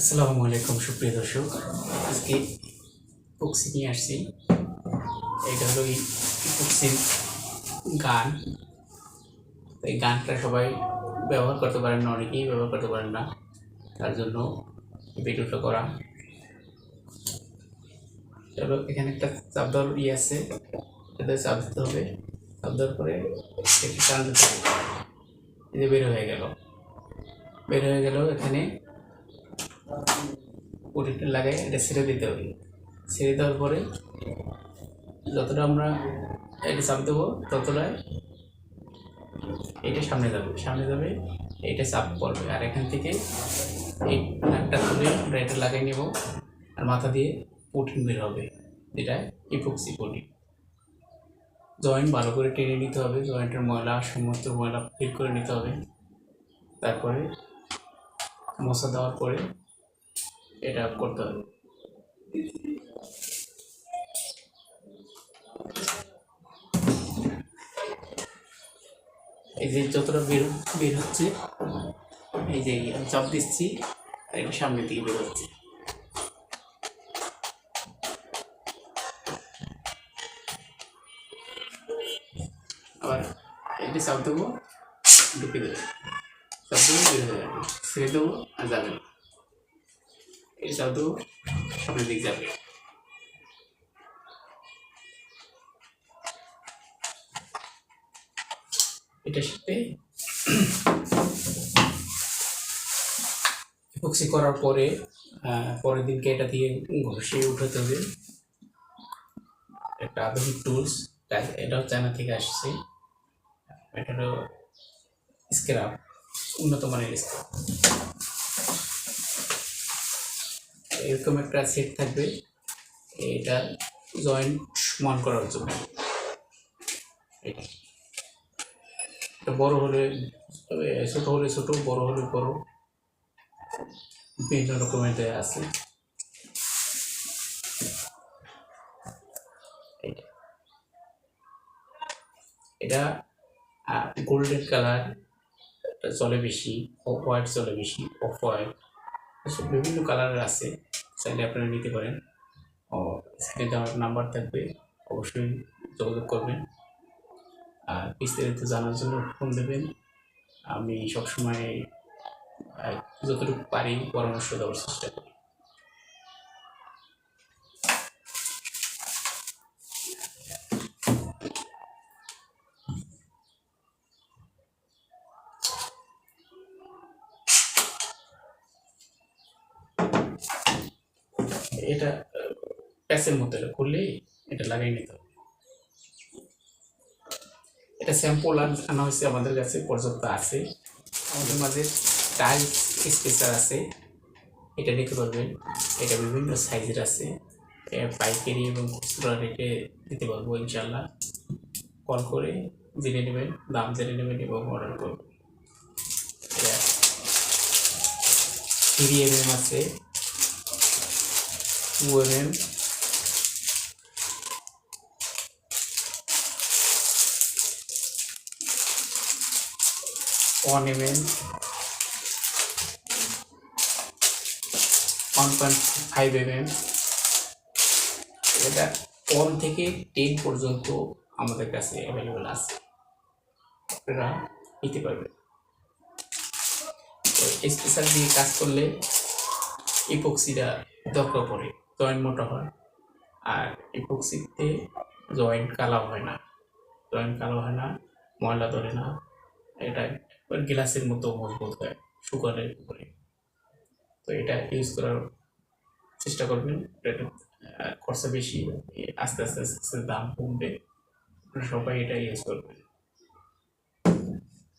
আসসালামু আলাইকুম, সুপ্রিয় দর্শক। আজকে ইপক্সি নিয়ে আসছি। এটা হলো ইপক্সির গান। এই গানটা সবাই ব্যবহার করতে পারেন না, অনেকেই ব্যবহার করতে পারেন না। তার জন্য ভিডিওটা করা। চলো, এখানে একটা চাপ ইয়ে আছে। এটাতে চাপ দিতে হবে। চাপ দেওয়ার পরে একটু টান দিতে হবে। বের হয়ে গেল। বের হয়ে গেল এখানে। পটিটা লাগাই এটা ছেড়ে দিতে হবে। ছেড়ে দেওয়ার পরে যতটা আমরা এটা চাপ দেবো ততটাই এটা সামনে যাবে। সামনে যাবে, এটা চাপ পড়বে। আর এখান থেকে এই নাকটা তুলে আমরা এটা লাগাই নেব আর মাথা দিয়ে প্রোটিন বের হবে। যেটা ইপক্সি প্রোটিন জয়েন্ট ভালো করে টেনে নিতে হবে। জয়েন্টের ময়লা, সমস্ত ময়লা ফিল করে নিতে হবে। তারপরে মশা দেওয়ার পরে এটা করতে হবে। এই যে যতটা বের বের হচ্ছে, এই যে আমি চাপ দিচ্ছি, আর সামনের দিকে বের হচ্ছে। আবার এটা চাপ দেবো, ঢুকে দেবে চাপ দেবো, বের হয়ে যাবে। ছেড়ে দেবো, আর যাবে না। এই চাপ সামনের দিক যাবে এটার সাথে ইপক্সি করার পরে পরের দিনকে এটা দিয়ে ঘষে উঠাতে হবে। একটা আধুনিক টুলস এটাও চায়না থেকে আসছে। এটা হলো স্ক্রাব উন্নত মানের স্ক্রাব এরকম একটা সেট থাকবে। এটা জয়েন্ট সমান করার জন্য। বড় হলে ছোট হলে ছোট, বড় হলে বড়। বিভিন্ন রকমের দেয়া আছে। এটা। গোল্ডেন কালার চলে বেশি অফ হোয়াইট চলে বেশি অফ হোয়াইট বিভিন্ন কালারের আছে। চাইলে আপনারা নিতে পারেন। ও। স্ক্রিনে দেওয়ার নাম্বার থাকবে অবশ্যই যোগাযোগ করবেন। আর বিস্তারিত জানার জন্য ফোন দেবেন। আমি সবসময় যতটুকু পারি পরামর্শ দেওয়ার চেষ্টা করি। এটা প্যাসের মধ্যে করলেই এটা লাগাই নিতে হবে। এটা স্যাম্পল আনা হয়েছে আমাদের কাছে, পর্যাপ্ত আছে। আমাদের মাঝে টাইলস স্পেসার আছে। এটা নিতে পারবেন। এটা বিভিন্ন সাইজের আছে। পাইকারি এবং খুচরা রেটে দিতে পারব ইনশাল্লাহ কল করে জেনে নেবেন, দাম জেনে নেবেন এবং অর্ডার করবেন। এটা আছে। Two M M one M M one point five M এটা ওয়ান থেকে টেন পর্যন্ত আমাদের কাছে অ্যাভেলেবেল আছে। আপনারা নিতে পারবেন। স্পেশাল দিয়ে কাজ করলে ইপক্সিটা দরকার পড়ে। জয়েন্ট মোটা হয়। আর ইপক্সিতে জয়েন্ট কালো হয় না। জয়েন্ট কালো হয় না, ময়লা ধরে না। এটা গ্লাসের মতো মজবুত হয়, সুগারের উপরে। তো এটা ইউজ করার চেষ্টা করবেন। এটা খরচা বেশি, আস্তে আস্তে আস্তে আস্তে দাম কমবে। সবাই এটা ইউজ করবেন।